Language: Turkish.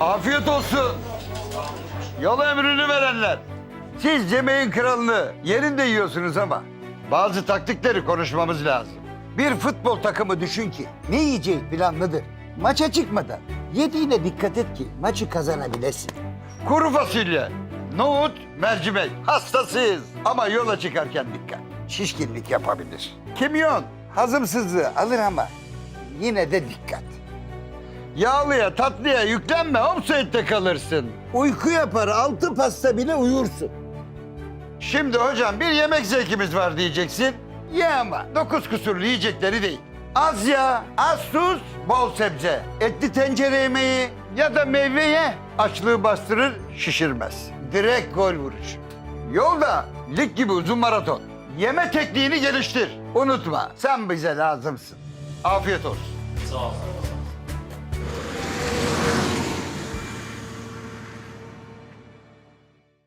Afiyet olsun. Yol emrini verenler. Siz yemeğin kralını yerinde yiyorsunuz ama bazı taktikleri konuşmamız lazım. Bir futbol takımı düşün ki ne yiyeceği planlıdır. Maça çıkmadan yediğine dikkat et ki maçı kazanabilesin. Kuru fasulye, nohut, mercimek. Hastasıyız. Ama yola çıkarken dikkat. Şişkinlik yapabilir. Kimyon hazımsızlığı alır ama yine de dikkat. Yağlıya, tatlıya yüklenme. Offside'de kalırsın. Uyku yapar altı pasta bile uyursun. Şimdi hocam bir yemek zevkimiz var diyeceksin. Ye ama dokuz kusurlu yiyecekleri değil. Az yağ, az tuz, bol sebze. Etli tencere yemeği ya da meyve ye. Açlığı bastırır, şişirmez. Direkt gol vuruş. Yolda lig gibi uzun maraton. Yeme tekniğini geliştir. Unutma sen bize lazımsın. Afiyet olsun. Sağ ol.